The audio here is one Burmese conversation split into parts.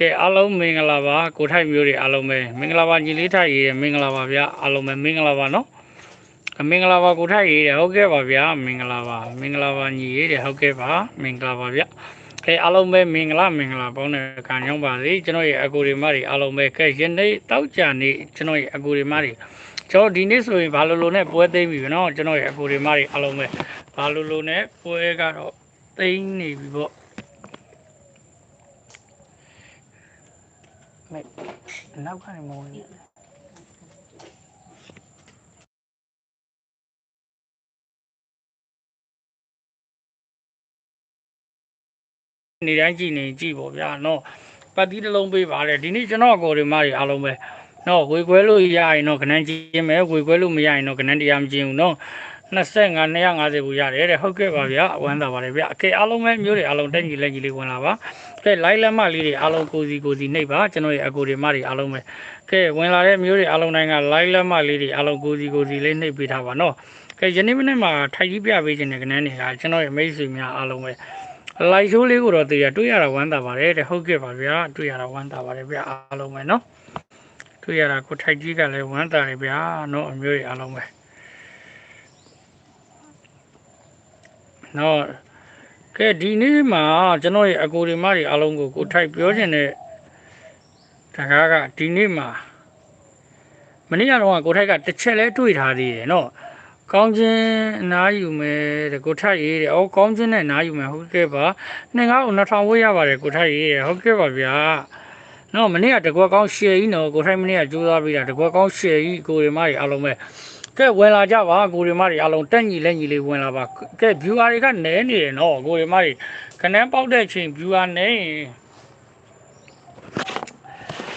ကဲအားလုံးမင်္ဂလာပါကိုထိုက်မျိုးတွေအားလုံးပဲမင်္ဂလာပါညီလေးထိုက်ရေးတယ်မင်္ဂလာပါဗျာအားလုံးပဲမင်္ဂလာပါနော်မင်္ဂလာပါကိုထိုက်ရေးတယ်ဟုတ်ကဲ့ပါဗျာမင်္ဂလာပါမင်္ဂလာပါညီရေးတယ်ဟုတ်ကဲ့ပါမင်္ဂလာပါဗျာကဲအားလုံးပဲမင်္ဂလာမင်္ဂလာပေါင်းတဲ့ခံကြောင်းပါစေကျွန်တော်ရဲ့အကူဒီမတွေအားလုံးပဲကဲယနေ့တောက်ကြနေကျွန်တော်ရဲ့အကူဒီမတွေကျွန်တော်ဒီနေ့ဆိုရင်ဘာလို့လို့နဲ့ပွဲသိမ်းပြီနော်ကျွန်တော်ရဲ့အကူဒီမတွေအားလုံးပဲဘာလို့လို့နဲ့ပွဲကတော့သိမ်းနေပြီပေါ့ မေနောက်ကနေမဝင်ဘူးနေတိုင်းကြည့်နေကြည့်ပေါ့ဗျာနော်ပတ်တိတစ်လုံးပေးပါလေဒီနေ့ကျွန်တော်အကိုတွေမတွေအားလုံးပဲနော်ဝေခွဲလို့ရရင်တော့ခဏကျင်းမယ်ဝေခွဲလို့မရရင်တော့ခဏတရားမကျင်းဘူးနော်25 250ဘူးရတယ်တဲ့ဟုတ်ကဲ့ပါဗျာအဝမ်းသာပါတယ်ဗျာအကေအားလုံးပဲမျိုးတွေအားလုံးတက်ညီလက်ညီလေးဝင်လာပါ ကဲလိုက်လက်မလေးတွေအားလုံးကိုစီကိုစီနှိပ်ပါကျွန်တော်ရဲ့အကိုတွေမတွေအားလုံးပဲကဲဝင်လာတဲ့မျိုးတွေအားလုံးတိုင်းကလိုက်လက်မလေးတွေအားလုံးကိုစီကိုစီလေးနှိပ်ပေးထားပါနော်ကဲယနေ့မနေ့မှာထိုက်ကြီးပြပေးခြင်းတဲ့ကနန်းတွေကကျွန်တော်ရဲ့မိတ်ဆွေများအားလုံးပဲလိုက်ရှိုးလေးကိုတော့တွေ့ရတွေ့ရတာဝမ်းသာပါတယ်တဲ့ဟုတ်ကဲ့ပါဗျာတွေ့ရတာဝမ်းသာပါတယ်ဗျာအားလုံးပဲနော်တွေ့ရတာကိုထိုက်ကြီးကလည်းဝမ်းသာတယ်ဗျာနော်အမျိုးတွေအားလုံးပဲနော် ကဲဒီနေ့မှာကျွန်တော်ရဲ့အကိုဒီမတွေအားလုံးကိုကိုထိုက်ပြောချင်တဲ့တကားကဒီနေ့မှာမနေ့ကတော့ကိုထိုက်ကတစ်ချက်လဲတွေ့ထားသေးတယ်နော်ကောင်းချင်းအနားယူမယ်တဲ့ကိုထိုက်ရေးတဲ့အော်ကောင်းချင်းနဲ့အနားယူမယ်ဟုတ်ကဲ့ပါနှစ်ငါ့ကို2000ဝေးရပါတယ်ကိုထိုက်ရေးတဲ့ဟုတ်ကဲ့ပါဗျာနော်မနေ့ကတကွက်ကောင်းရှယ်ကြီးနော်ကိုထိုက်မနေ့ကကြိုးစားပြီးတာတကွက်ကောင်းရှယ်ကြီးကိုဒီမတွေအားလုံးပဲ ကဲဝင်လာကြပါကိုရီမတွေအားလုံးတက်ညီလက်ညီလေးဝင်လာပါကဲ viewer တွေကနဲနေတယ်နော်ကိုရီမတွေခဏန်းပေါက်တဲ့ချိန် viewer နဲရင်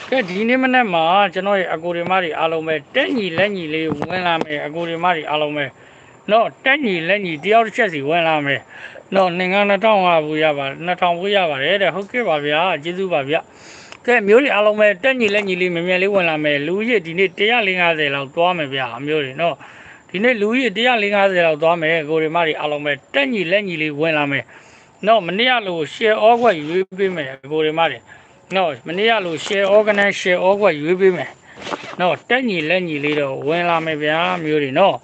ကဲဒီနေ့မနေ့မှာကျွန်တော်ရဲ့အကိုရီမတွေအားလုံးပဲတက်ညီလက်ညီလေးဝင်လာမယ်အကိုရီမတွေအားလုံးပဲနော်တက်ညီလက်ညီတယောက်တစ်ချက်စီဝင်လာမယ်နော်ငင်္ဂ2000ဘူးရပါ2000ဘူးရပါတယ်တဲ့ဟုတ်ကဲ့ပါဗျာကျေးဇူးပါဗျာ ကဲမျိုးတွေအားလုံးပဲတက်ညီလက်ညီလေးမြန်မြန်လေးဝင်လာမယ်လူကြီးဒီနေ့150လောက်သွားမယ်ဗျာအမျိုးတွေနော်ဒီနေ့လူကြီး150လောက်သွားမယ်ကိုရီမတွေအားလုံးပဲတက်ညီလက်ညီလေးဝင်လာမယ်နော်မနေ့ကလို့ share ဩခွက်ရွေးပေးမယ်ကိုရီမတွေနော်မနေ့ကလို့ share organize share ဩခွက်ရွေးပေးမယ်နော်တက်ညီလက်ညီလေးတော့ဝင်လာမယ်ဗျာမျိုးတွေနော်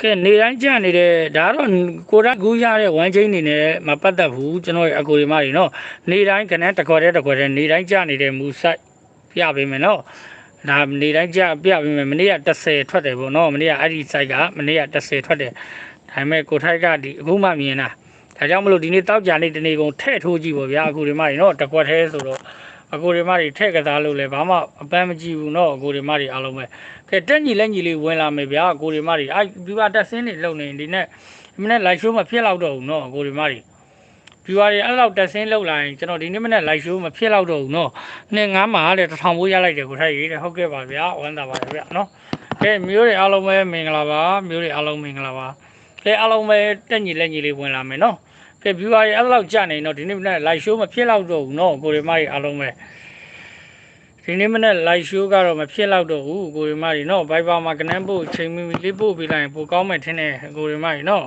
ကဲနေတိုင်းကြနေတဲ့ဒါတော့ကိုရကူးရတဲ့ဝမ်းချင်းနေနဲ့မပတ်သက်ဘူးကျွန်တော်ရဲ့အကူဒီမတွေနော်နေတိုင်းကနန်းတစ်ခွက်တည်းတစ်ခွက်တည်းနေတိုင်းကြနေတဲ့မူဆိုင်ပြပေးမယ်နော်ဒါနေတိုင်းကြပြပေးမယ်မနေ့က30ထွက်တယ်ပေါ့နော်မနေ့ကအဲ့ဒီ site ကမနေ့က30ထွက်တယ်ဒါပေမဲ့ကိုထိုက်ကဒီအခုမှမြင်တာဒါကြောင့်မလို့ဒီနေ့တောက်ကြနေတနေ့ကုန်ထဲ့ထိုးကြည့်ပေါ့ဗျာအကူဒီမတွေနော်တစ်ခွက်တည်းဆိုတော့အကူဒီမတွေထဲ့ကစားလို့လည်းဘာမှအပန်းမကြည့်ဘူးနော်အကူဒီမတွေအားလုံးပဲ ကဲတက်ညီလက်ညီလေးဝင်လာမယ်ဗျာကိုရီမတွေအဲဒီပါတက်စင်းတွေလုံနေဒီနဲ့ဒီမနေ့ live show မဖြစ်တော့တော့ဘူးเนาะကိုရီမတွေ viewer တွေအဲ့လောက်တက်စင်းလုံလာရင်ကျွန်တော်ဒီနေ့မနေ့ live show မဖြစ်တော့တော့ဘူးเนาะနှစ်ငါးမှာတဲ့တစ်ထောင်ပိုးရလိုက်တယ်ကိုထိုက်ရေးတယ်ဟုတ်ကဲ့ပါဗျာဝမ်းသာပါတယ်ဗျာเนาะကဲမျိုးတွေအားလုံးပဲမင်္ဂလာပါမျိုးတွေအားလုံးမင်္ဂလာပါကဲအားလုံးပဲတက်ညီလက်ညီလေးဝင်လာမယ်เนาะကဲ viewer တွေအဲ့လောက်ကြာနေတော့ဒီနေ့မနေ့ live show မဖြစ်တော့တော့ဘူးเนาะကိုရီမတွေအားလုံးပဲ ဒီနေ့မနေ့ live show ကတော့မဖြစ်တော့တော့ဘူးကိုရီမကြီးနော် Viber မှာကနန်းပို့ချိန်မီမီလေးပို့ပေးလိုက်ရင်ပိုကောင်းမယ်ထင်တယ်ကိုရီမကြီးနော်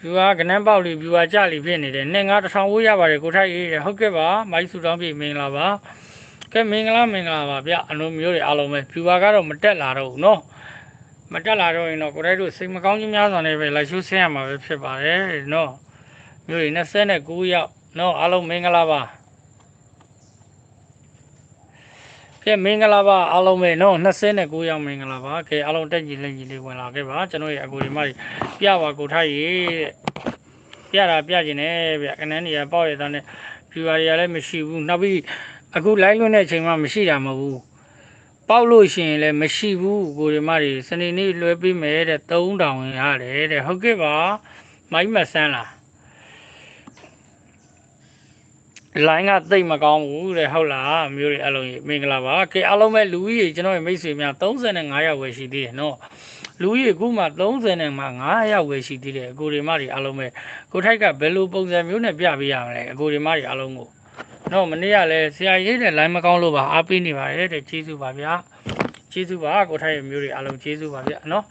viewer ကနန်းပေါက်လေး viewer ကြလိဖြစ်နေတယ်နှစ်ငါတစ်ထောင်ဝေးရပါတယ်ကိုထိုက်ရေးတယ်ဟုတ်ကဲ့ပါမိုက်စုတောင်းပြီမင်္ဂလာပါကဲမင်္ဂလာမင်္ဂလာပါဗျအလုံးမျိုးတွေအားလုံးပဲ viewer ကတော့မတက်လာတော့ဘူးနော်မတက်လာတော့ရင်တော့ကိုထိုက်တို့စိတ်မကောင်းခြင်းများစွာနဲ့ပဲ live show ဆင်းရမှာပဲဖြစ်ပါတယ်နော်မျိုးတွေ29ရောက်နော်အားလုံးမင်္ဂလာပါ ကဲမင်္ဂလာပါအားလုံးပဲနော်29ရောက်မင်္ဂလာပါကဲအားလုံးတက်ကြည်လက်ကြည်လေးဝင်လာခဲ့ပါကျွန်တော်ရဲ့အကူဒီမကြီးပြပါကိုထားရေတဲ့ပြတာပြခြင်းနဲ့ဗျကနန်းနေရပေါ့ရတဲ့နဲ့ viewer တွေကလည်းမရှိဘူးနောက်ပြီးအခု live လွှင့်တဲ့အချိန်မှမရှိတာမဟုတ်ဘူးပေါက်လို့ရှိရင်လည်းမရှိဘူးကိုဒီမကြီးစနေနေ့လွှဲပေးမယ်တဲ့3000ရတယ်တဲ့ဟုတ်ကဲ့ပါမိုင်းမဆန်းလား line ကတိတ်မကောင်းဘူးတဲ့ဟုတ်လားမျိုးတွေအလုံးကြီးမင်္ဂလာပါကဲအားလုံးပဲလူကြီးကျွန်တော်ရဲ့မိတ်ဆွေများ35ယောက်ပဲရှိသေးတယ်နော်လူကြီးအခုမှ35ယောက်ပဲရှိသေးတယ်အကိုဒီမတွေအားလုံးပဲကိုထိုက်ကဘယ်လိုပုံစံမျိုးနဲ့ပြပေးရမလဲအကိုဒီမတွေအားလုံးကိုနော်မနေ့ကလည်းဆရာရေးတဲ့ line မကောင်းလို့ပါအားပေးနေပါတယ်တဲ့ကျေးဇူးပါဗျာကျေးဇူးပါကိုထိုက်ရဲ့မျိုးတွေအားလုံးကျေးဇူးပါဗျာနော်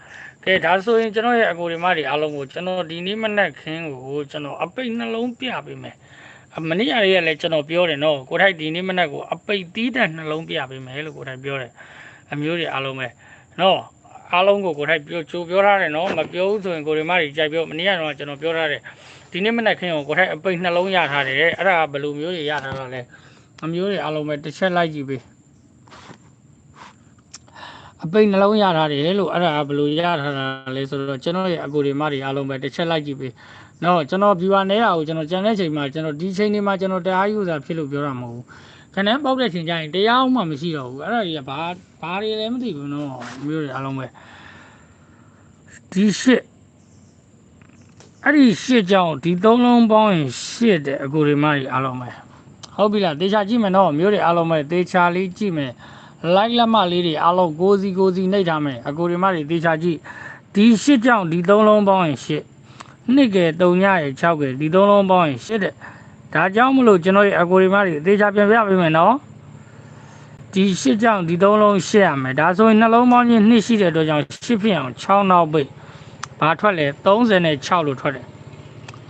ကကဲဒါဆိုရင်ကျွန်တော်ရဲ့အကိုဒီမတွေအားလုံးကိုကျွန်တော်ဒီနေ့မနက်ခင်းကိုကျွန်တော်အပိတ်နှလုံးပြပေးမယ်အ မနေ့ရက်လည်းကျွန်တော်ပြောတယ်နော်ကိုထိုက်ဒီနေ့မနက်ကိုအပိတ်တီးတဲ့နှလုံးပြပေးမယ်လို့ကိုထိုက်ပြောတယ်အမျိုးတွေအားလုံးပဲနော်အားလုံးကိုကိုထိုက်ပြောချိုးပြောထားတယ်နော်မပြောဘူးဆိုရင်ကိုဒီမတွေကြိုက်ပြောမနေ့ကတော့ကျွန်တော်ပြောထားတယ်ဒီနေ့မနက်ခင်းကိုကိုထိုက်အပိတ်နှလုံးရထားတယ်အဲ့ဒါဘယ်လိုမျိုးတွေရထားတာလဲအမျိုးတွေအားလုံးပဲတစ်ချက်လိုက်ကြည့်ပေးအပိတ်နှလုံးရထားတယ်လို့အဲ့ဒါဘယ်လိုရထားတာလဲဆိုတော့ကျွန်တော်ရဲ့အကူတွေမတွေအားလုံးပဲတစ်ချက်လိုက်ကြည့်ပေး နော်ကျွန်တော် viewer နေတာကိုကျွန်တော်ကြံတဲ့ချိန်မှာကျွန်တော်ဒီချိန်ဒီမှာကျွန်တော်တရားယူတာဖြစ်လို့ပြောတာမဟုတ်ဘူးခဏပေါက်တဲ့ချိန်ကျရင်တရားမှမရှိတော့ဘူးအဲ့ဒါကြီးကဘာဘာတွေလဲမသိဘူးနော်မျိုးတွေအားလုံးပဲဒီရှစ်အဲ့ဒီရှစ်ကြောင့်ဒီသုံးလုံးပေါင်းရင်ရှစ်တဲ့အကူတွေမတွေအားလုံးပဲဟုတ်ပြီလားတေချာကြည့်မယ်နော်မျိုးတွေအားလုံးပဲတေချာလေးကြည့်မယ်လိုက်လက်မလေးတွေအားလုံးကိုစီကိုစီနှိပ်ထားမယ်အကိုဒီမတွေတေချာကြည့်ဒီရှစ်ကြောင့်ဒီသုံးလုံးပေါင်းရင်ရှစ် နှစ်ကယ်တုံညရဲ့6ကယ်ဒီသုံးလုံးပေါင်းရင်ရှစ်တဲ့ဒါကြောင့်မလို့ကျွန်တော်ရဲ့အကိုဒီမတွေတေချာပြန်ပြပေးမယ်နော်ဒီရှစ်ကြောင့်ဒီသုံးလုံးရှစ်ရမယ်ဒါဆိုရင်နှလုံးပေါင်းချင်းနှစ်ရှိတဲ့အတွက်ကြောင့်ရှစ်ဖြစ်အောင်6နောက်ပိတ်ဘာထွက်လဲ36လို့ထွက်တယ်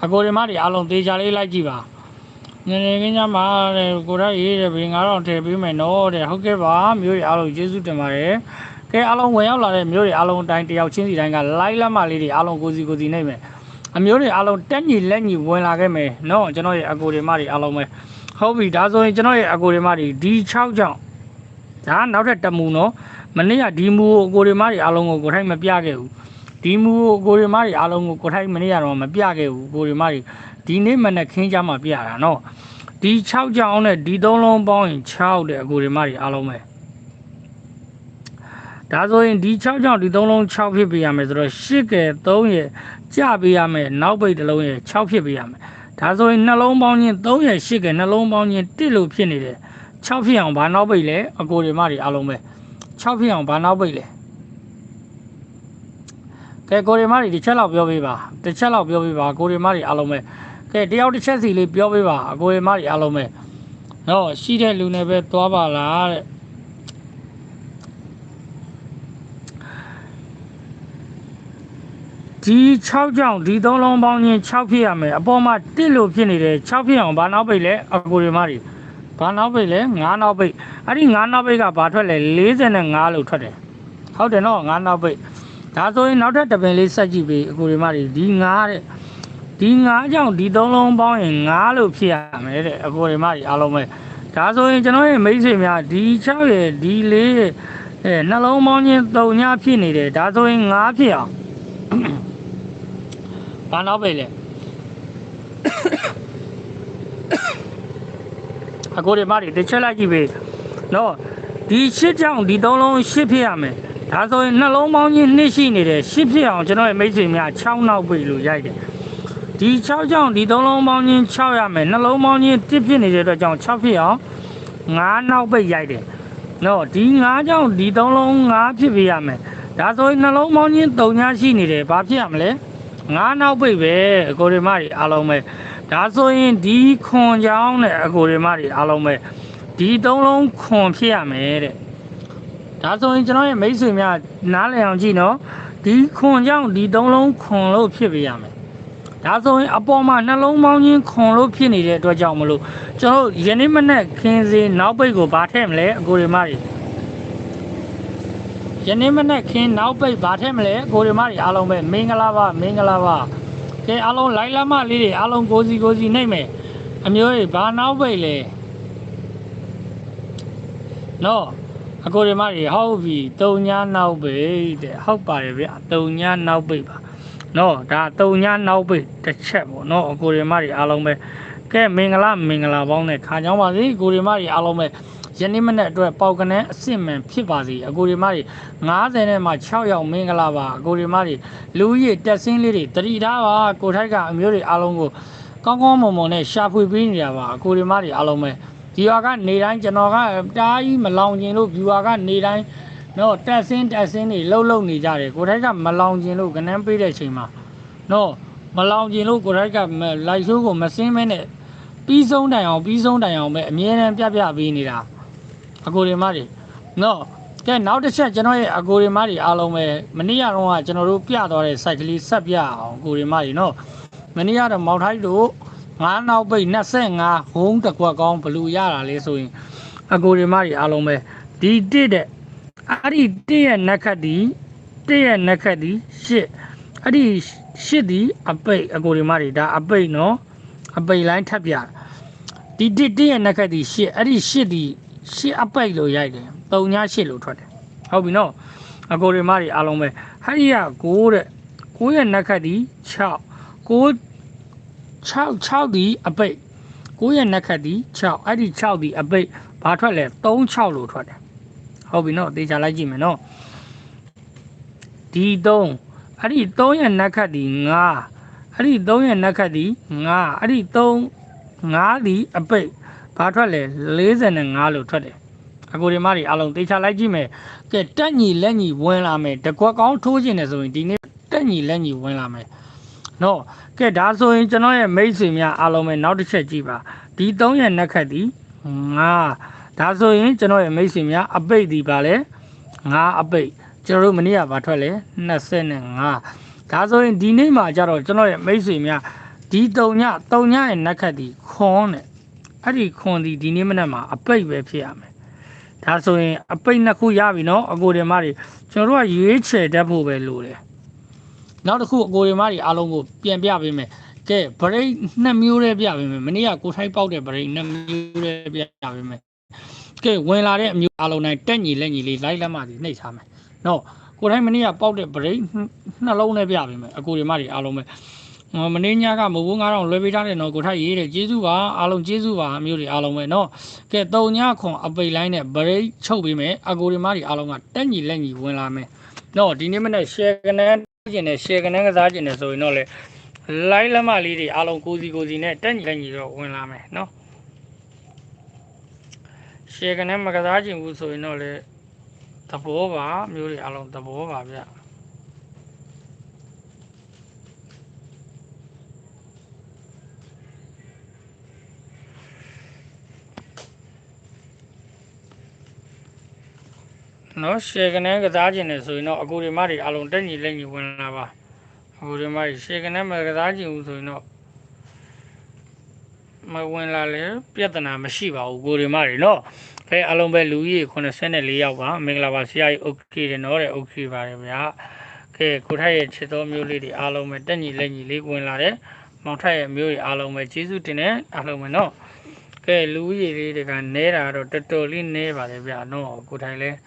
အကိုဒီမတွေအားလုံးတေချာလေးလိုက်ကြည့်ပါနည်းနည်းကင်းကြမှာတဲ့ကိုရရေးတဲ့ဘီ9000ထည့်ပေးမယ်နော်တဲ့ဟုတ်ကဲ့ပါမျိုးတွေအားလုံးကျေးဇူးတင်ပါတယ်ကဲအားလုံးဝင်ရောက်လာတဲ့မျိုးတွေအားလုံးအတိုင်းတယောက်ချင်းစီတိုင်းကလိုက်လက်မလေးတွေအားလုံးကိုစီကိုစီနေမယ် အမျိုးတွေအားလုံးတက်ညီလက်ညီဝင်လာခဲ့မယ်နော်ကျွန်တော်ရဲ့အကိုတွေမတွေအားလုံးပဲဟုတ်ပြီဒါဆိုရင်ကျွန်တော်ရဲ့အကိုတွေမတွေဒီ6ကြောင့်ဒါနောက်ထပ်တမူနော်မနေ့ကဒီမူကိုအကိုတွေမတွေအားလုံးကိုကိုထိုက်မပြခဲ့ဘူးဒီမူကိုအကိုတွေမတွေအားလုံးကိုကိုထိုက်မနေ့ကတော့မပြခဲ့ဘူးကိုတွေမတွေဒီနေ့မနေ့ခင်းကြမှာပြတာနော်ဒီ6ကြောင်နဲ့ဒီ3လုံးပေါင်းရင်6တဲ့အကူတွေမတွေအားလုံးပဲဒါဆိုရင်ဒီ6ကြောင်ဒီ3လုံး6ဖြစ်ပေးရမယ်ဆိုတော့8ကဲ3ရဲ့ ကြပေးရမယ်နောက်ပိတ်တစ်လုံးရဲ့6ဖြစ်ပေးရမယ်ဒါဆိုရင်နှလုံးပေါင်းချင်း3ရဲ့8ကဲနှလုံးပေါင်းချင်း1လို့ဖြစ်နေတယ်6ဖြစ်အောင်ဘာနောက်ပိတ်လဲအကူတွေမတွေအားလုံးပဲ6ဖြစ်အောင်ဘာနောက်ပိတ်လဲကဲကိုရီမတွေဒီချက်လောက်ပြောပေးပါတစ်ချက်လောက်ပြောပေးပါကိုရီမတွေအားလုံးပဲကဲတယောက်တစ်ချက်စီလေးပြောပေးပါအကိုရမတွေအားလုံးပဲနော်ရှိတဲ့လူနဲ့ပဲသွားပါလားတဲ့ ဒီ6ကြောင့်ဒီ3လုံးပေါင်းချင်း6ဖြစ်ရမယ်အပေါ်မှာ1လို့ဖြစ်နေတယ်6ဖြစ်အောင်ဘာနောက်ပိတ်လဲအကိုရမတွေဘာနောက်ပိတ်လဲ9နောက်ပိတ်အဲ့ဒီ9နောက်ပိတ်ကဘာထွက်လဲ45လို့ထွက်တယ်ဟုတ်တယ်နော်9နောက်ပိတ်ဒါဆိုရင်နောက်ထပ်တစ်ပင်လေးဆက်ကြည့်ပေးအကိုရမတွေဒီ9တဲ့ဒီ9ကြောင့်ဒီ3လုံးပေါင်းရင်9လို့ဖြစ်ရမယ်တဲ့အကိုတွေမကြီးအားလုံးပဲဒါဆိုရင်ကျွန်တော်ရဲ့မိတ်ဆွေများဒီ6ရဲ့ဒီ4ရဲ့အဲနှလုံးပေါင်းချင်း3ညဖြစ်နေတယ်ဒါဆိုရင်9ဖြစ်အောင် ဘာနောက်ပဲလဲအကိုတွေမကြီးတစ်ချက်လိုက်ကြည့်ပေးနော်ဒီ8ကြောင့်ဒီ3လုံး8ဖြစ်ရမယ်ဒါဆိုရင်နှလုံးပေါင်းချင်း2ရှိနေတယ်8ဖြစ်အောင်ကျွန်တော်ရဲ့မိတ်ဆွေများ6နောက်ပြီလို့ရိုက်တယ်ဒီ6ကြောင့်ဒီ3လုံးပေါင်းချင်း6ရမယ်နှလုံးပေါင်းချင်း1ဖြစ်နေတဲ့အတွက်ကြောင့်6ဖြစ်အောင်9နောက်ပိတ်ရိုက်တယ်နော်ဒီ9ကြောင့်ဒီ3လုံး9ဖြစ်ပြရမယ်ဒါဆိုရင်နှလုံးပေါင်းချင်း3ညရှိနေတယ်ဘာဖြစ်ရမလဲ 9နောက်ပိတ်ပဲအကိုရီမတွေအားလုံးပဲဒါဆိုရင်ဒီခွန်ကြောင်းနဲ့အကိုရီမတွေအားလုံးပဲဒီ3လုံးခွန်ဖြစ်ရမယ်တဲ့ဒါဆိုရင်ကျွန်တော်ရဲ့မိတ်ဆွေများနားလည်အောင်ကြည့်နော်ဒီခွန်ကြောင့်ဒီ3လုံးခွန်လို့ဖြစ်ပြရမယ်ဒါဆိုရင်အပေါ်မှာနှလုံးပေါင်းချင်းခွန်လို့ဖြစ်နေတဲ့အတွက်ကြောင့်မလို့ကျွန်တော်တို့ယနေ့မနေ့ခင်းစေးနောက်ပိတ်ကိုဗာထည့်မလဲအကိုရီမတွေ ယနေ့မနေ့ခင်းနောက်ပိတ်ဗာထည့်မလဲအကိုရီမတွေအားလုံးပဲမင်္ဂလာပါမင်္ဂလာပါကဲအားလုံးလိုက်လာမလေးတွေအားလုံးကိုစီကိုစီနှိမ့်မယ်အမျိုးတွေဗာနောက်ပိတ်လဲနော်အကိုရီမတွေဟုတ်ပြီတုံညာနောက်ပိတ်တဲ့ဟုတ်ပါတယ်ဗျတုံညာနောက်ပိတ်ပါနော်ဒါတုံညာနောက်ပိတ်တစ်ချက်ပေါ့နော်အကိုရီမတွေအားလုံးပဲကဲမင်္ဂလာမင်္ဂလာပေါင်းနဲ့ခါကြောင်းပါစေကိုရီမတွေအားလုံးပဲ ယနေ့မနေ့အတွက်ပေါက်ကနေအစစ်မှန်ဖြစ်ပါစေအကိုရီမတွေ90နဲ့မှ6ရောက်မင်္ဂလာပါအကိုရီမတွေလူကြီးတက်စင်းလေးတွေတတိထားပါကိုထိုက်ကအမျိုးတွေအားလုံးကိုကောင်းကောင်းမွန်မွန်နဲ့ရှာဖွေပေးနေရပါအကိုရီမတွေအားလုံးပဲဒီရွာကနေတိုင်းကျွန်တော်ကတားကြီးမလောင်ကျင်လို့ဒီရွာကနေတိုင်းနော်တက်စင်းတက်စင်းတွေလှုပ်လှုပ်နေကြတယ်ကိုထိုက်ကမလောင်ကျင်လို့ကနန်းပေးတဲ့ချိန်မှာနော်မလောင်ကျင်လို့ကိုထိုက်ကမလိုက်ဆိုးကိုမစင်းမဲနဲ့ပြီးဆုံးတိုင်အောင်ပြီးဆုံးတိုင်အောင်ပဲအမြဲတမ်းပြပြပေးနေတာ အကိုတွေမတွေနော်ကဲနောက်တစ်ချက်ကျွန်တော်ရဲ့အကိုရီမတွေအားလုံးပဲမနေ့ကတော့ကကျွန်တော်တို့ပြသွားတဲ့ site ကလေးဆက်ပြအောင်အကိုရီမတွေနော်မနေ့ကတော့မောင်ထိုက်တို့9နောက်ပိတ်25ဟုံးတစ်ခွက်ကောင်းဘလူရတာလေးဆိုရင်အကိုရီမတွေအားလုံးပဲဒီတစ်တဲ့အဲ့ဒီတစ်ရဲ့နက်ခတ်ဒီတစ်ရဲ့နက်ခတ်ဒီရှစ်အဲ့ဒီရှစ်ဒီအပိတ်အကိုရီမတွေဒါအပိတ်နော်အပိတ်လိုင်းထပ်ပြတာဒီတစ်တစ်ရဲ့နက်ခတ်ဒီရှစ်အဲ့ဒီရှစ်ဒီ ရှစ်အပိတ်လို့ရိုက်တယ်3ညရှစ်လို့ထွက်တယ်ဟုတ်ပြီနော်အကိုရီမတွေအားလုံးပဲဟဲ့ရ9တဲ့9ရဲ့နက်ခတ်ဒီ6 9 6 6ဒီအပိတ်9ရဲ့နက်ခတ်ဒီ6အဲ့ဒီ6ဒီအပိတ်ဘာထွက်လဲ3 6လို့ထွက်တယ်ဟုတ်ပြီနော်တေချာလိုက်ကြည့်မယ်နော်ဒီ3အဲ့ဒီ3ရဲ့နက်ခတ်ဒီ9အဲ့ဒီ3ရဲ့နက်ခတ်ဒီ9အဲ့ဒီ3 9ဒီအပိတ် ဘာထွက်လဲ45လို့ထွက်တယ်အကိုဒီမတွေအားလုံးတေချာလိုက်ကြည့်မယ်ကဲတက်ညီလက်ညီဝင်လာမယ်တကွက်ကောင်းထိုးခြင်းတယ်ဆိုရင်ဒီနေ့တက်ညီလက်ညီဝင်လာမယ်နော်ကဲဒါဆိုရင်ကျွန်တော်ရဲ့မိတ်ဆွေများအားလုံးပဲနောက်တစ်ချက်ကြည့်ပါဒီ3ရဲ့နက်ခတ်ဒီ9ဒါဆိုရင်ကျွန်တော်ရဲ့မိတ်ဆွေများအပိတ်ဒီပါလဲ9အပိတ်ကျွန်တော်တို့မနေ့ကဘာထွက်လဲ25ဒါဆိုရင်ဒီနေ့မှာကျတော့ကျွန်တော်ရဲ့မိတ်ဆွေများဒီ3ည3ညရဲ့နက်ခတ်ဒီခွန်တဲ့ အဲ့ဒီခွန်ဒီဒီနေ့မနက်မှာအပိတ်ပဲဖြစ်ရမယ်ဒါဆိုရင်အပိတ်နှစ်ခုရပြီနော်အကိုတွေမတွေကျွန်တော်တို့ကရွေးချယ်တတ်ဖို့ပဲလိုတယ်နောက်တစ်ခုအကိုရီမတွေအားလုံးကိုပြန်ပြပေးမယ်ကဲဗရိတ်နှစ်မျိုးလေးပြပေးမယ်မနေ့ကကိုထိုက်ပေါက်တဲ့ဗရိတ်နှစ်မျိုးလေးပြပေးမယ်ကဲဝင်လာတဲ့အမျိုးအားလုံးတိုင်းတက်ညီလက်ညီလေးလိုက်လက်မစီနှိပ်ထားမယ်နော်ကိုထိုက်မနေ့ကပေါက်တဲ့ဗရိတ်နှလုံးလေးပြပေးမယ်အကိုရီမတွေအားလုံးပဲဟော မနေ့ညကမဟုတ်ဘူး9000လွှဲပေးထားတယ်နော်ကိုထိုက်ရေးတယ်ကျေးဇူးပါအားလုံးကျေးဇူးပါအမျိုးတွေအားလုံးပဲနော်ကဲတုံညခွန်အပိတ်လိုင်းနဲ့ဗရိတ်ချုပ်ပေးမယ်အကိုရီမတွေအားလုံးကတက်ညီလက်ညီဝင်လာမယ်နော်ဒီနေ့မနေ့ share ကနေကျင်တယ် share ကနေကစားကျင်တယ်ဆိုရင်တော့လေ line လက်မလေးတွေအားလုံးကိုစီကိုစီနဲ့တက်ညီလက်ညီတော့ဝင်လာမယ်နော် share ကနေမကစားကျင်ဘူးဆိုရင်တော့လေသဘောပါမျိုးတွေအားလုံးသဘောပါဗျ နော်ရှေကနေကစားခြင်းနဲ့ဆိုရင်တော့အကူတွေမတွေအလုံးတက်ညီလက်ညီဝင်လာပါအကူတွေမတွေရှေကနေမကစားခြင်းဘူးဆိုရင်တော့မဝင်လာလေပြဿနာမရှိပါဘူးကိုတွေမတွေနော်အဲအလုံးပဲလူကြီး84ယောက်ပါမင်္ဂလာပါဆရာကြီး okay တယ်နော်တဲ့ okay ပါတယ်ဗျာကဲကိုထိုက်ရဲ့ချစ်တော်မျိုးလေးတွေအားလုံးပဲတက်ညီလက်ညီလေးဝင်လာတယ်မောင်ထိုက်ရဲ့မျိုးတွေအားလုံးပဲကျေးဇူးတင်တယ်အားလုံးပဲနော်ကဲလူကြီးလေးတွေကနဲတာတော့တော်တော်လေးနဲပါတယ်ဗျာနော်ကိုထိုက်လည်း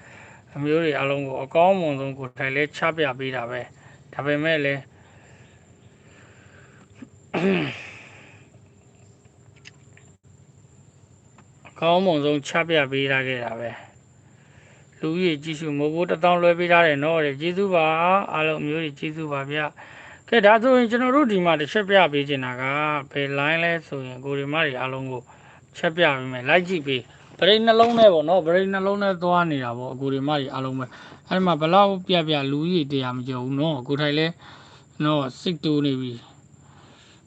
အမျိုးတွေအလုံးကိုအကောင်းမွန်ဆုံးကိုယ်တိုင်လဲချပြပေးတာပဲဒါပေမဲ့လည်းအကောင်းမွန်ဆုံးချပြပေးထားခဲ့တာပဲလူကြီးကြည့်ရှုမိုးဘိုးတစ်တောင်းလွှဲပေးထားတယ်နော်တဲ့ကျေးဇူးပါအားလုံးအမျိုးတွေကျေးဇူးပါဗျကဲဒါဆိုရင်ကျွန်တော်တို့ဒီမှာတစ်ချက်ပြပေးချင်တာကဘယ် line လဲဆိုရင်ကိုရီမတွေအားလုံးကိုချက်ပြပေးမယ်လိုက်ကြည့်ပေး ဗရိတ်နှလုံးနဲ့ပေါ့နော်ဗရိတ်နှလုံးနဲ့သွားနေတာပေါ့အကူတွေမတွေအားလုံးပဲအဲ့ဒီမှာဘလောက်ပြပြလူကြီးတရားမကြောက်ဘူးနော်ကိုထိုင်လဲနော်စိတ်တူနေပြီ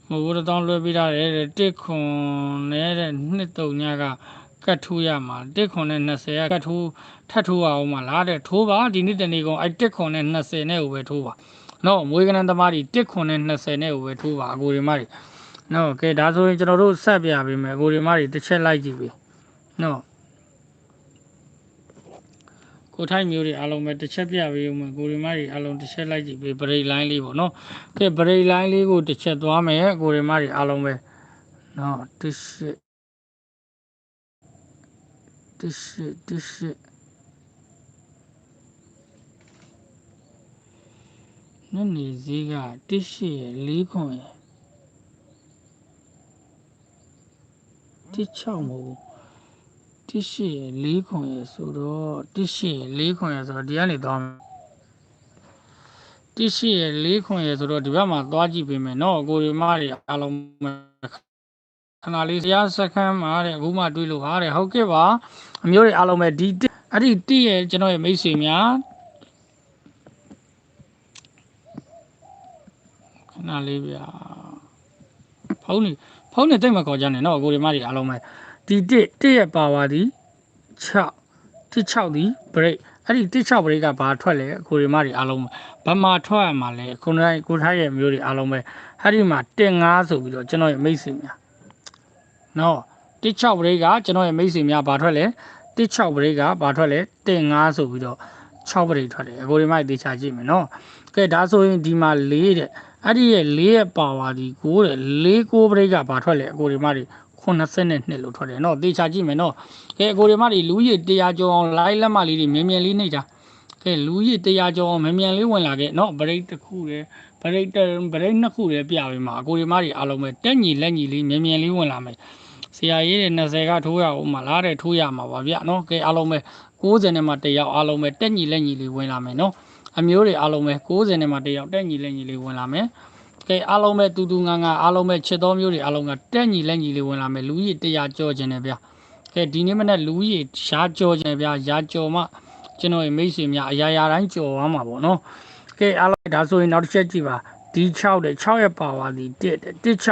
မဟုတ်ဘူးတောင်းလွှဲပေးထားတယ်တဲ့တစ်ခွန်နဲ့တဲ့နှစ်တုံညကကတ်ထိုးရမှာတစ်ခွန်နဲ့20ကကတ်ထိုးထပ်ထိုးအောင်မလားတဲ့ထိုးပါဒီနေ့တနေ့ကုန်အဲ့တစ်ခွန်နဲ့20နဲ့ကိုပဲထိုးပါနော်မွေးကနန်းသမားတွေတစ်ခွန်နဲ့20နဲ့ကိုပဲထိုးပါအကူတွေမတွေနော်ကဲဒါဆိုရင်ကျွန်တော်တို့ဆက်ပြပေးမယ်အကူတွေမတွေတစ်ချက်လိုက်ကြည့်ပြီ နော်ကိုထိုက်မျိုးတွေအားလုံးပဲတစ်ချက်ပြပေးဦးမယ်ကိုရီမတွေအားလုံးတစ်ချက်လိုက်ကြည့်ပေးဘရိတ်လိုင်းလေးပေါ့နော်ကဲဘရိတ်လိုင်းလေးကိုတစ်ချက်သွားမယ်ကိုရီမတွေအားလုံးပဲနော်တစ်ရှစ်တစ်ရှစ်တစ်ရှစ်ညနေဈေးကတစ်ရှစ်ရဲ့၄ခွန်ရဲ့တစ်ချောက်မဟုတ်ဘူး တစ်ရှိရလေးခွန်ရယ်ဆိုတော့တစ်ရှိရလေးခွန်ရယ်ဆိုတော့ဒီကနေသွားမယ်တစ်ရှိရလေးခွန်ရယ်ဆိုတော့ဒီဘက်မှာသွားကြည့်ပေးမယ်နော်ကိုရီမတွေအားလုံးခဏလေးတရားစခန်းမှာတဲ့အခုမှတွေးလို့ဟာတဲ့ဟုတ်ကဲ့ပါအမျိုးတွေအားလုံးပဲဒီတစ်အဲ့ဒီတစ်ရဲ့ကျွန်တော်ရဲ့မိတ်ဆွေများခဏလေးဗျာဖုန်းနေဖုန်းနေတိတ်မခေါ်ကြနဲ့နော်ကိုရီမတွေအားလုံးပဲ ဒီတစ်တစ်ရဲ့ပါဝါဒီ6တစ်6ဒီ break အဲ့ဒီတစ်6ပရိကဘာထွက်လဲအကိုရီမတွေအားလုံးဘာမှထွက်ရမှာလဲခုနကကိုထားရဲ့မျိုးတွေအားလုံးပဲအဲ့ဒီမှာတင်9ဆိုပြီးတော့ကျွန်တော်ရဲ့မိတ်ဆွေများနော်တစ်6ပရိကကျွန်တော်ရဲ့မိတ်ဆွေများဘာထွက်လဲတစ်6ပရိကဘာထွက်လဲတင်9ဆိုပြီးတော့6ပရိထွက်တယ်အကိုရီမတွေတေချာကြည့်မယ်နော်ကဲဒါဆိုရင်ဒီမှာ4တဲ့အဲ့ဒီရဲ့4ရဲ့ပါဝါဒီ9တဲ့4 9ပရိကဘာထွက်လဲအကိုရီမတွေ 82လို့ထွက်တယ်နော်သေချာကြည့်မယ်နော်ကဲအကိုဒီမတွေလူကြီး100ကျော်အောင်လိုက်လက်မလေးတွေမြန်မြန်လေးနှိပ်ကြကဲလူကြီး100ကျော်အောင်မြန်မြန်လေးဝင်လာခဲ့နော်ဗရိတ်တစ်ခုတည်းဗရိတ်ဗရိတ်နှစ်ခုတည်းပြပေးမှာအကိုဒီမတွေအားလုံးပဲတက်ညီလက်ညီလေးမြန်မြန်လေးဝင်လာမယ်ဆရာကြီးတွေ20ကထိုးရအောင်မလားတဲ့ထိုးရမှာပါဗျနော်ကဲအားလုံးပဲ90နဲ့မှတယောက်အားလုံးပဲတက်ညီလက်ညီလေးဝင်လာမယ်နော်အမျိုးတွေအားလုံးပဲ90နဲ့မှတယောက်တက်ညီလက်ညီလေးဝင်လာမယ် ကဲအားလုံးပဲတူတူငါငါအားလုံးပဲချစ်တော်မျိုးတွေအားလုံးကတက်ညီလက်ညီလေးဝင်လာမယ်လူကြီးတရားကျော်ခြင်းနဲ့ဗျကဲဒီနေ့မနေ့လူကြီးရှားကျော်ခြင်းဗျရာကျော်မှကျွန်တော်ရဲ့မိတ်ဆွေများအရာရာတိုင်းကြော်သွားမှာပေါ့နော်။ကဲအားလုံးဒါဆိုရင်နောက်တစ်ချက်ကြည့်ပါဒီ6တဲ့6ရဲ့ပါဝါဒီ1တဲ့1 6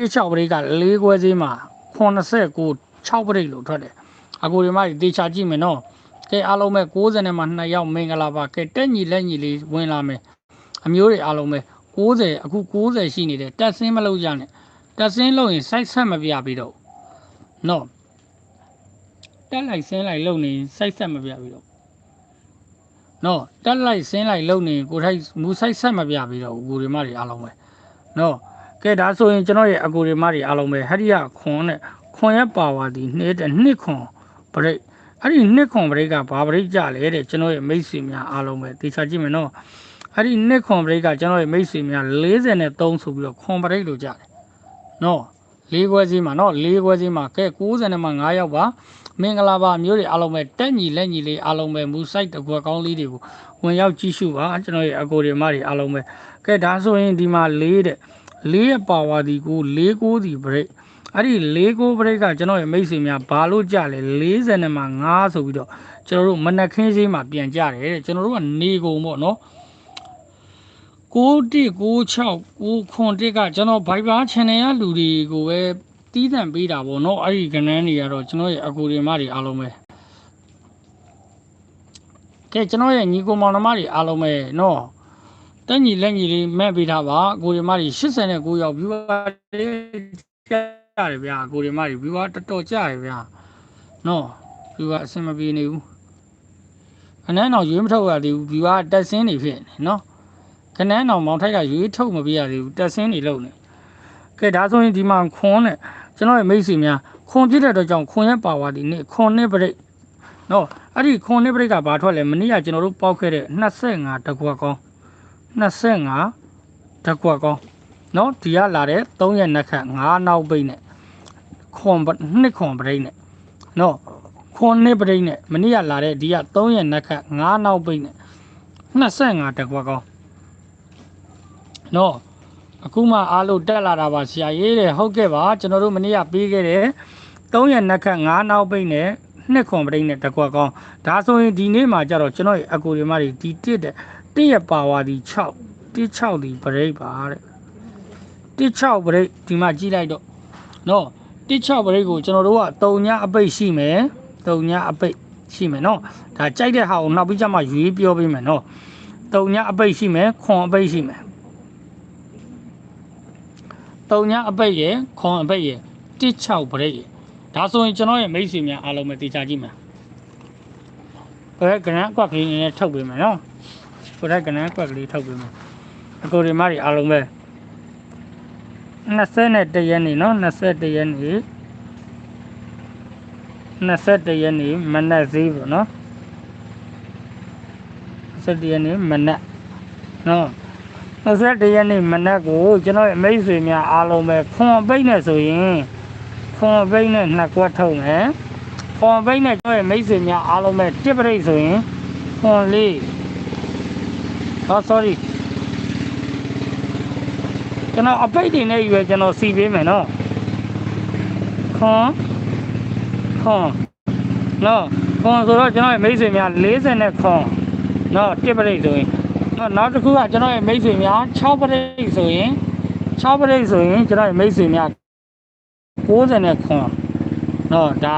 1 6ပရိတ်က၄ခွဲစည်းမှာ89 6ပရိတ်လို့ထွက်တယ်။အကိုဒီမကြီးတေချာကြည့်မယ်နော်။ကဲအားလုံးပဲ60နဲ့မှ2ယောက်မင်္ဂလာပါကဲတက်ညီလက်ညီလေးဝင်လာမယ်။အမျိုးတွေအားလုံးပဲ 60အခု60ရှိနေတယ်တက်ဆင်းမလုပ်ကြနဲ့တက်ဆင်းလုပ်ရင်စိုက်ဆက်မပြပြီးတော့နော်တက်လိုက်ဆင်းလိုက်လုပ်နေစိုက်ဆက်မပြပြီးတော့နော်တက်လိုက်ဆင်းလိုက်လုံနေကိုထိုက်မူဆိုင်ဆက်မပြပြီးတော့အကူရီမတွေအားလုံးပဲနော်ကဲဒါဆိုရင်ကျွန်တော်ရဲ့အကူရီမတွေအားလုံးပဲဟရိယခွန်နဲ့ခွန်ရဲ့ပါဝါဒီနှစ်တဲ့နှစ်ခွန်ပရိတ်အဲ့ဒီနှစ်ခွန်ပရိတ်ကဘာပရိတ်ကြလဲတဲ့ကျွန်တော်ရဲ့မိတ်ဆွေများအားလုံးပဲတေချာကြည့်မယ်နော် အဲ့ဒီနှစ်ခွန်ပရိတ်ကကျွန်တော်ရဲ့မိတ်ဆွေများ43ဆိုပြီးတော့ခွန်ပရိတ်လို့ကြတယ်နော်လေးခွဲစည်းမှာနော်လေးခွဲစည်းမှာကဲ90နဲ့မှ9ရောက်ပါမင်္ဂလာပါမျိုးတွေအားလုံးပဲတက်ညီလက်ညီလေးအားလုံးပဲမူဆိုင်တကွက်ကောင်းလေးတွေကိုဝင်ရောက်ကြည့်ရှုပါကျွန်တော်ရဲ့အကိုတွေမတွေအားလုံးပဲကဲဒါဆိုရင်ဒီမှာ၄တဲ့၄ရဲ့ပါဝါဒီကို၄ကိုဒီဘရိတ်အဲ့ဒီ၄ကိုဘရိတ်ကကျွန်တော်ရဲ့မိတ်ဆွေများဘာလို့ကြလဲ40နဲ့မှ5ဆိုပြီးတော့ကျွန်တော်တို့မနက်ခင်းစည်းမှာပြန်ကြတယ်တဲ့ကျွန်တော်တို့ကနေကုန်ပေါ့နော် 9196 91ကကျွန်တော် Viber channel ရလူတွေကိုပဲတီးတန့်ပေးတာပေါ့နော်အဲ့ဒီကဏ္ဍတွေကတော့ကျွန်တော်ရဲ့အကူတွေမတွေအားလုံးပဲကဲကျွန်တော်ရဲ့ညီကိုမောင်နှမတွေအားလုံးပဲနော်တက်ညီလက်ညီလေးမဲ့ပေးထားပါကိုရီမတွေ89ရောက် viewer လေးကြားရတယ်ဗျာကိုရီမတွေ viewer တော်တော်ကြားရဗျာနော် viewer အဆင်မပြေနေဘူးခဏန်းတော့ရွေးမထုတ်ရသေးဘူး viewer တက်ဆင်းနေဖြစ်နေနော် ခဏန်းတော့မောင်ထိုက်ကရွေးထုတ်မပေးရသေးဘူးတက်ဆင်းနေလို့နေကဲဒါဆိုရင်ဒီမှာခွန်နဲ့ကျွန်တော်ရဲ့မိတ်ဆွေများခွန်ပြစ်တဲ့အတွက်ကြောင့်ခွန်ရဲ့ပါဝါဒီနေ့ခွန်နဲ့ပြိတ်နော်အဲ့ဒီခွန်နှစ်ပရိတ်ကဘာထွက်လဲမနေ့ကကျွန်တော်တို့ပေါက်ခဲ့တဲ့25တကွက်ကောင်း25တကွက်ကောင်းနော်ဒီကလာတဲ့3ရက်နှစ်ခတ်9နောက်ပိတ်နဲ့ခွန်ပနှစ်ခွန်ပရိတ်နဲ့နော်ခွန်နှစ်ပရိတ်နဲ့မနေ့ကလာတဲ့ဒီက3ရက်နှစ်ခတ်9နောက်ပိတ်နဲ့25တကွက်ကောင်း နော်အခုမှအားလို့တက်လာတာပါဆရာရေးတယ်ဟုတ်ကဲ့ပါကျွန်တော်တို့မနေ့ကပေးခဲ့တဲ့3ရက်နှစ်ခတ်9နောက်ပိတ်နဲ့နှစ်ခွန်ပရိတ်နဲ့တကွက်ကောင်းဒါဆိုရင်ဒီနေ့မှာကြတော့ကျွန်တော်ရဲ့အကူဒီမတွေဒီတစ်တဲ့တစ်ရဲ့ပါဝါဒီ6တစ်6ဒီပရိတ်ပါတဲ့တစ်6ပရိတ်ဒီမှာကြည့်လိုက်တော့နော်တစ်6ပရိတ်ကိုကျွန်တော်တို့ကတုံညအပိတ်ရှိမယ်တုံညအပိတ်ရှိမယ်နော်ဒါကြိုက်တဲ့ဟာကိုနောက်ပြီးကြမှာရွေးပြောပေးမယ်နော်တုံညအပိတ်ရှိမယ်ခွန်အပိတ်ရှိမယ် တုံညအပိတ်ရယ်ခွန်အပိတ်ရယ်တစ်6ပရိတ်ရယ်ဒါဆိုရင်ကျွန်တော်ရဲ့မိတ်ဆွေများအားလုံးပဲတေချာကြည့်မယ်။ဘယ်ကနန်းအကွက်ကလေးနဲ့ထုတ်ပေးမယ်နော်။ဘယ်ကနန်းအကွက်ကလေးထုတ်ပေးမယ်။အကိုဒီမတွေအားလုံးပဲ21ရက်နေ့နော်21ရက်နေ့21ရက်နေ့မနက်ဈေးပေါ့နော်21ရက်နေ့မနက်နော် 21ရက်နေ့မနက်ကိုကျွန်တော်ရဲ့မိတ်ဆွေများအားလုံးပဲခွန်ပိတ်နေဆိုရင်ခွန်ဘိတ်နဲ့နှစ်ကွက်ထုတ်မယ်ခွန်ဘိတ်နဲ့ကျွန်တော်ရဲ့မိတ်ဆွေများအားလုံးပဲတစ်ပရိတ်ဆိုရင်ခွန်လေးဟော sorry ကျွန်တော်အပိတ်တင်နဲ့ယူရကျွန်တော်စီပေးမယ်နော်ခွန်ခွန်နော်ခွန်ဆိုတော့ကျွန်တော်ရဲ့မိတ်ဆွေများ40နဲ့ခွန်နော်တစ်ပရိတ်ဆိုရင် နော်နောက်တစ်ခုကကျွန်တော်ရဲ့မိတ်ဆွေများ6ပရိတ်ဆိုရင်6ပရိတ်ဆိုရင်ကျွန်တော်ရဲ့မိတ်ဆွေများ60နဲ့ခွန်နော်ဒါ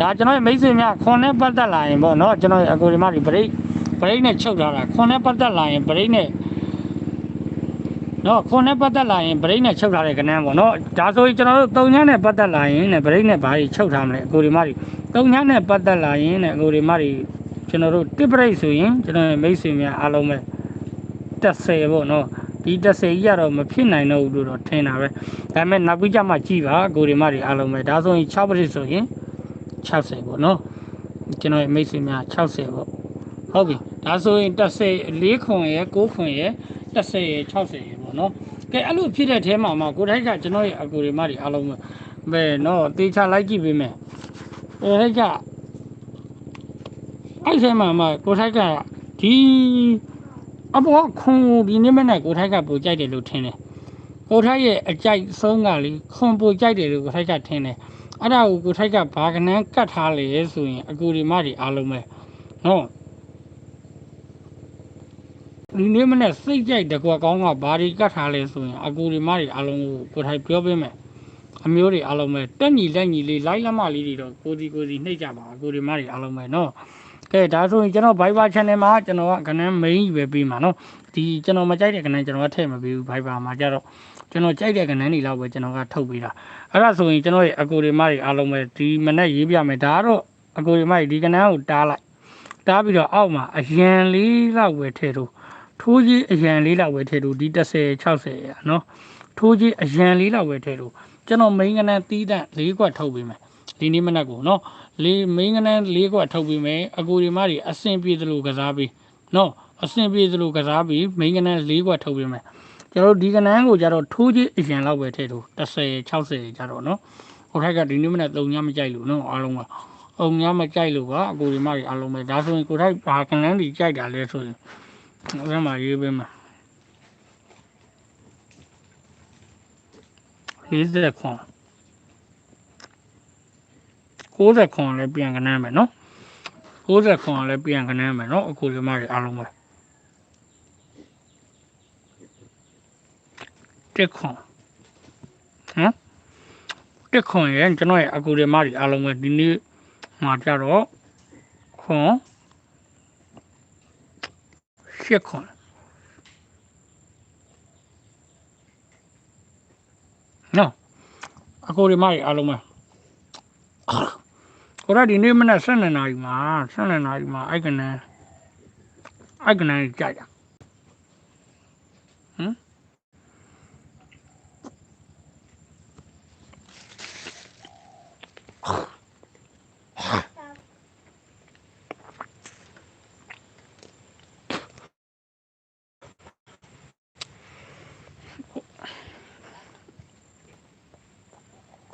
ဒါကျွန်တော်ရဲ့မိတ်ဆွေများခွန်နဲ့ပတ်သက်လာရင်ပေါ့နော်ကျွန်တော်ရဲ့အကိုဒီမဒီဘရိတ်ဘရိတ်နဲ့ချုပ်ထားတာခွန်နဲ့ပတ်သက်လာရင်ဘရိတ်နဲ့နော်ခွန်နဲ့ပတ်သက်လာရင်ဘရိတ်နဲ့ချုပ်ထားတဲ့ကဏ္ဍပေါ့နော်ဒါဆိုရင်ကျွန်တော်တို့တုံညမ်းနဲ့ပတ်သက်လာရင်နဲ့ဘရိတ်နဲ့ဘာကြီးချုပ်ထားမလဲအကိုဒီမဒီတုံညမ်းနဲ့ပတ်သက်လာရင်နဲ့အကိုဒီမဒီကျွန်တော်တို့တစ်ဘရိတ်ဆိုရင်ကျွန်တော်ရဲ့မိတ်ဆွေများအားလုံးပဲ တက်ဆယ်ပေါ့နော်ဒီတက်ဆယ်ကြီးကတော့မဖြစ်နိုင်တော့ဘူးလို့တော့ထင်တာပဲဒါပေမဲ့နောက်ပြီးကြမှာကြည့်ပါအကိုဒီမဒီအားလုံးပဲဒါဆိုရင်6ဘရိတ်ဆိုရင်60ပေါ့နော်ကျွန်တော်ရဲ့မိတ်ဆွေများ60ပေါ့ဟုတ်ပြီဒါဆိုရင်30 4ခွန်ရယ်9ခွန်ရယ်30ရယ်60ရယ်ပေါ့နော်ကဲအဲ့လိုဖြစ်တဲ့အဲမှာမှာကိုထိုက်ကကျွန်တော်ရဲ့အကူတွေမတွေအားလုံးပဲနော်တေချာလိုက်ကြည့်ပေးမယ်ကိုထိုက်ကအဲ့ဒီမှာမှာကိုထိုက်ကဒီ အပေါ်ခွန်ကိုဒီနေ့မနေ့ကိုထိုက်ကပိုကြိုက်တယ်လို့ထင်တယ်ကိုထိုက်ရဲ့အကြိုက်ဆုံးကလေခွန်ပိုကြိုက်တယ်လို့ကိုထိုက်ကထင်တယ်အဲ့ဒါကိုကိုထိုက်ကဘာကနန်းကတ်ထားလေဆိုရင်အကူဒီမတွေအားလုံးပဲနော်ဒီနေ့မနေ့စိတ်ကြိုက်တကွက်ကောင်းကဘာတွေကတ်ထားလဲဆိုရင်အကူဒီမတွေအားလုံးကိုကိုထိုက်ပြောပေးမယ်အမျိုးတွေအားလုံးပဲတက်ညီလက်ညီလေးလိုက်လက်မလေးတွေတော့ကိုစီကိုစီနှိပ်ကြပါအကူဒီမတွေအားလုံးပဲနော် ကဲဒါဆိုရင်ကျွန်တော် Viber channel မှာကျွန်တော်ကကနန်း main ပဲပြီးမှာနော်ဒီကျွန်တော်မကြိုက်တဲ့ကနန်းကျွန်တော်ကထည့်မပေးဘူး Viber မှာကြတော့ကျွန်တော်ကြိုက်တဲ့ကနန်းတွေလောက်ပဲကျွန်တော်ကထုတ်ပေးတာအဲ့ဒါဆိုရင်ကျွန်တော်ရဲ့အကိုတွေမတွေအားလုံးပဲဒီမနဲ့ရေးပြမယ်ဒါကတော့အကိုတွေမတွေဒီကနန်းကိုတားလိုက်တားပြီးတော့အောက်မှာအရန်လေးလောက်ပဲထည့်လို့ထိုးကြီးအရန်လေးလောက်ပဲထည့်လို့ဒီ30 60ရနော်ထိုးကြီးအရန်လေးလောက်ပဲထည့်လို့ကျွန်တော်မိန်းကနန်းတီးတန့်၄ခွက်ထုတ်ပေးမယ်ဒီနေ့မနက်ကိုနော် လေးမိန်းကနန်း၄ခွက်ထုတ်ပေးမယ်အကိုတွေမတွေအဆင်ပြေသလိုကစားပေးနော်အဆင်ပြေသလိုကစားပြီးမိန်းကနန်း၄ခွက်ထုတ်ပေးမယ်ကျွန်တော်တို့ဒီကနန်းကိုကြတော့ထိုးကြီးအရင်လောက်ပဲထည့်လို့30 60ကြတော့နော်ဟိုထိုက်ကဒီနေ့မနေ့3ညမကြိုက်လို့နော်အားလုံးကအုံညမကြိုက်လို့ကအကိုဒီမကြီးအားလုံးပဲဒါဆိုရင်ကိုထိုက်ဘာကနန်းကြီးကြိုက်တာလဲဆိုရင်အဲ့မှာရေးပေးမှာ40ခွန် 60ခွန်လည်းပြန်ကနန်းမယ်နော်60ခွန်လည်းပြန်ကနန်းမယ်နော်အကိုဒီမကြီးအားလုံးပဲတက်ခွန်ဟမ်တက်ခွန်ရဲ့ကျွန်တော်ရဲ့အကူတွေမတွေအားလုံးပဲဒီနေ့မှာကြတော့ခွန်ရှစ်ခွန်နော်အကူတွေမတွေအားလုံးပဲ ကိုရဒီနေ့မနေ့12နာရီမှာ12နာရီမှာအိုက်ကနန်အိုက်ကနန်ကြိုက်တာ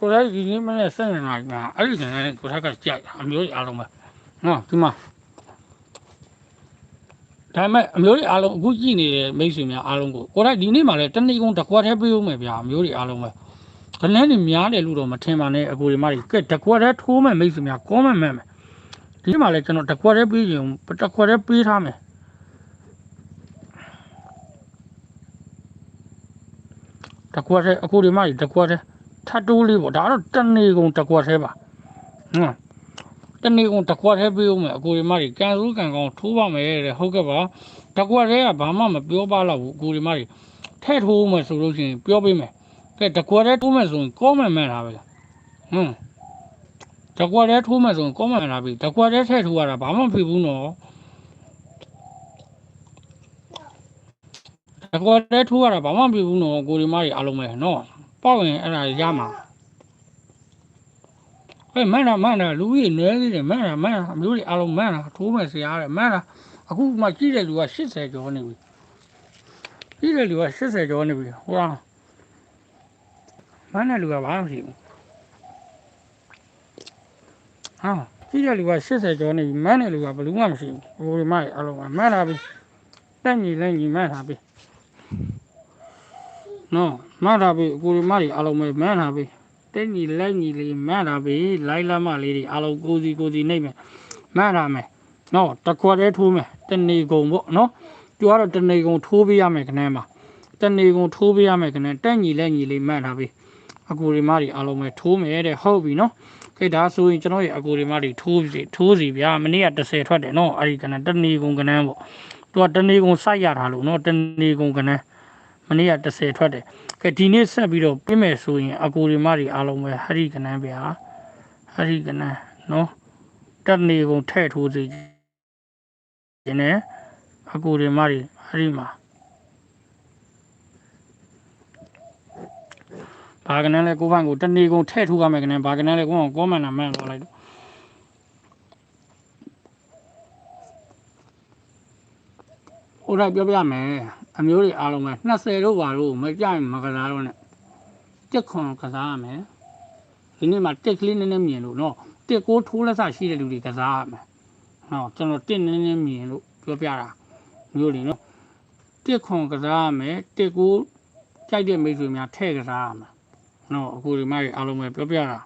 ကိုယ်တိုင်ဒီနေ့မနေ့ဆက်နေလာမှာအဲ့ဒီကနေကိုယ်ထက်ကကြိုက်တာအမျိုးကြီးအားလုံးပဲနော်ဒီမှာဒါပေမဲ့အမျိုးကြီးအားလုံးအခုကြည့်နေတဲ့မိတ်ဆွေများအားလုံးကိုကိုယ်တိုင်ဒီနေ့မှလည်းတနေ့ကုန်တစ်ခွက်တည်းပေးဦးမယ်ဗျာအမျိုးကြီးအားလုံးပဲခဏနေများတယ်လို့တော့မထင်ပါနဲ့အကိုဒီမကြီးကဲတစ်ခွက်တည်းထိုးမယ်မိတ်ဆွေများကောမယ်မဲ့မယ်ဒီနေ့မှလည်းကျွန်တော်တစ်ခွက်တည်းပေးရင်တစ်ခွက်တည်းပေးထားမယ်တစ်ခွက်တည်းအကိုဒီမကြီးတစ်ခွက်တည်း ထပ်တိုးလေးပေါ့ဒါကတော့တနေကုန်တစ်ကွက်သေးပါဟုတ်တနေကုန်တစ်ကွက်သေးပြောမယ်အကိုဒီမကြီးကန်စုကန်ကောင်းထိုးပါမယ်တဲ့ဟုတ်ကဲ့ပါတစ်ကွက်သေးကဘာမှမပြောပါတော့ဘူးအကိုဒီမကြီးထဲ့ထိုးမယ်ဆိုလို့ရှိရင်ပြောပေးမယ်ကဲတစ်ကွက်သေးထိုးမယ်ဆိုရင်ကောမယ်မဲ့တာပဲလားဟွန်းတစ်ကွက်သေးထိုးမယ်ဆိုရင်ကောမယ်လာပြီတစ်ကွက်သေးထဲ့ထိုးရတာဘာမှမဖြစ်ဘူးနော်တစ်ကွက်သေးထိုးရတာဘာမှမဖြစ်ဘူးနော်ကိုဒီမကြီးအားလုံးပဲနော် ပေါက်ရင်အဲ့ဒါရမှာဟဲ့မန်းတာမန်းတာလူကြီးနည်းသေးတယ်မန်းတာမန်းတာအမျိုးကြီးအားလုံးမန်းတာထိုးမယ်ဆရာတဲ့မန်းတာအခုမှကြည့်တဲ့လူက80ကျော်နေပြီကြည့်တဲ့လူက80ကျော်နေပြီဟိုကမန်းတဲ့လူကဘာမှမရှိဘူးဟာကြည့်တဲ့လူက80ကျော်နေပြီမန်းတဲ့လူကဘယ်သူမှမရှိဘူးဟိုဒီမအားလုံးမန်းတာပြီတက်ညီလက်ညီမန်းတာပြီ နော်မတ်တာပြီအကိုရီမတွေအားလုံးပဲမန်းတာပြီတက်ညီလက်ညီလေးမန်းတာပြီလိုက်လမ်းမလေးတွေအားလုံးကိုစီကိုစီနှိပ်မယ်မန်းတာမယ်နော်တခွက်တည်းထိုးမယ်တနေကုန်ပေါ့နော်သူကတော့တနေကုန်ထိုးပေးရမယ်ခဏမှာတနေကုန်ထိုးပေးရမယ်ခဏတက်ညီလက်ညီလေးမန်းတာပြီအကိုရီမတွေအားလုံးပဲထိုးမယ်တဲ့ဟုတ်ပြီနော်ကဲကဲဒါဆိုရင်ကျွန်တော်ရဲ့အကိုဒီမတွေထိုးစီထိုးစီဗျာမနေ့က30ထွက်တယ်နော်အဲ့ဒီကနန်းတနေကုန်ကနန်းပေါ့သူကတနေကုန်စိုက်ရတာလို့နော်တနေကုန်ကနန်း မနေ့က30ထွက်တယ်ကဲဒီနေ့ဆက်ပြီးတော့ပြင်မယ်ဆိုရင်အကိုဒီမတွေအားလုံးပဲဟရိကနန်းဗျာဟရိကနန်းနော်တနေကုန်ထဲ့ထိုးစီဒီနေ့အကိုဒီမတွေဟရိမှာဘာကနန်းလဲကိုဖန်ကိုတနေကုန်ထဲ့ထိုးရမယ်ကနန်းဘာကနန်းလဲကိုအောင်ကောမန်နာမှန်သွားလိုက်တော့ဟိုတော့ပြောပြမယ် အမျိုးတွေအားလုံးပဲ20လို့ပါလို့မကြိုက်မကစားတော့နဲ့တက်ခွန်ကစားရမယ်ဒီနေ့မှာတက်ကလေးနည်းနည်းမြင်လို့နော်တက်ကိုထိုးလက်စရှိတဲ့လူတွေကစားရမယ်နော်ကျွန်တော်တက်နည်းနည်းမြင်လို့ပြောပြတာမျိုးတွေနော်တက်ခွန်ကစားရမယ်တက်ကိုကြိုက်တဲ့မိတ်ဆွေများထဲ့ကစားရမယ်နော်အခုဒီမှာအားလုံးပဲပြောပြတာ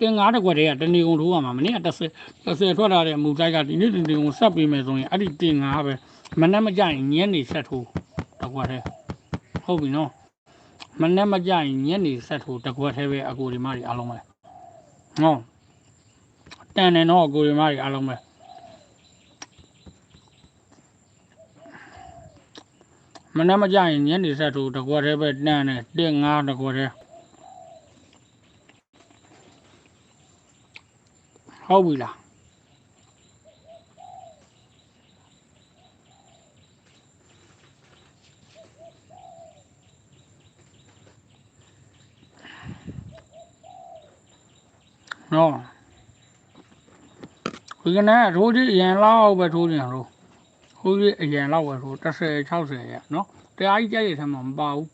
တင်ငါးတကွက်တည်းကတဏီကုံထိုးရမှာမနေ့က30 30ထွက်လာတဲ့အမူတိုက်ကဒီနေ့တဏီကုံဆက်ပြီးမယ်ဆိုရင်အဲ့ဒီတင်ငါးပဲမနှက်မကြရင်ညနေဆက်ထိုးတကွက်တည်းဟုတ်ပြီနော်မနှက်မကြရင်ညနေဆက်ထိုးတကွက်တည်းပဲအကူဒီမတွေအားလုံးပဲနော်တန်တယ်နော်အကူဒီမတွေအားလုံးပဲမနှက်မကြရင်ညနေဆက်ထိုးတကွက်တည်းပဲတန်တယ်တင်ငါးတကွက်တည်း ဟုတ်ပြီလားနော်ဒီကနေ့ထိုးကြီးအရင်လောက်ပဲထိုးနေတော့ထိုးကြီးအရင်လောက်ပဲထိုး30 60ရနော်တရားကြီးကြိုက်ရတဲ့မှာမပါဘူး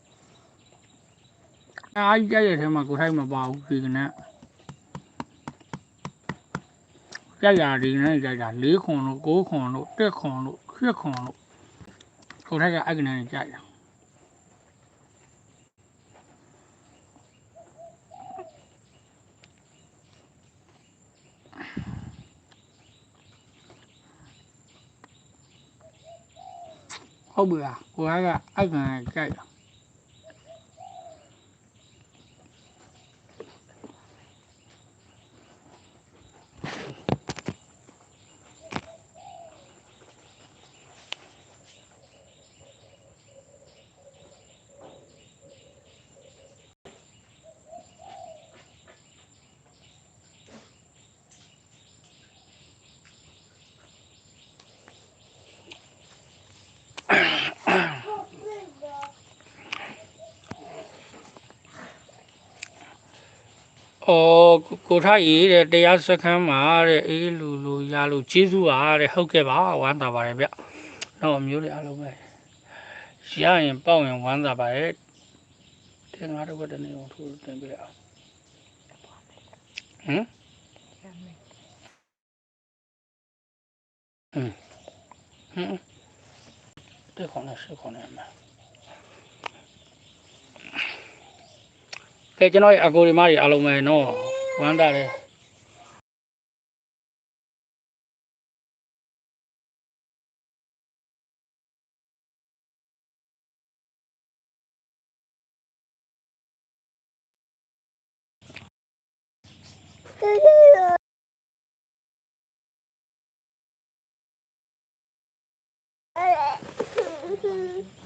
တရားကြီးကြိုက်ရတဲ့မှာကိုယ်ထိုက်မပါဘူးဒီကနေ့ ကြိုက်တာဒီနေ့ကြိုက်တာ၄ခွန်လို့၉ခွန်လို့၁ခွန်လို့၈ခွန်လို့ကိုထိုက်ကအဲ့ကနေကြိုက်တာဟုတ်ပြီလားကိုထိုက်ကအဲ့ကနေကြိုက်တာ အော်ကိုထိုက်ရေးတဲ့တရားစခန်းမှာတဲ့အေးလူလူရလို့ကျေးဇူးပါတဲ့ဟုတ်ကဲ့ပါဝမ်းသာပါတယ်ဗျတော့အမျိုးတွေအားလုံးပဲရရင်ပေါက်ရင်ဝမ်းသာပါတယ်တင်ငါတို့ကတနေ့အောင်ထိုးတင်ပြအောင်ဟမ်ဟမ်ဟမ်တက်ခေါင်းနဲ့ ကဲကျွန်တော်ရဲ့အကိုဒီမတွေအားလုံးပဲနော်ဝမ်းသာတယ်嗯。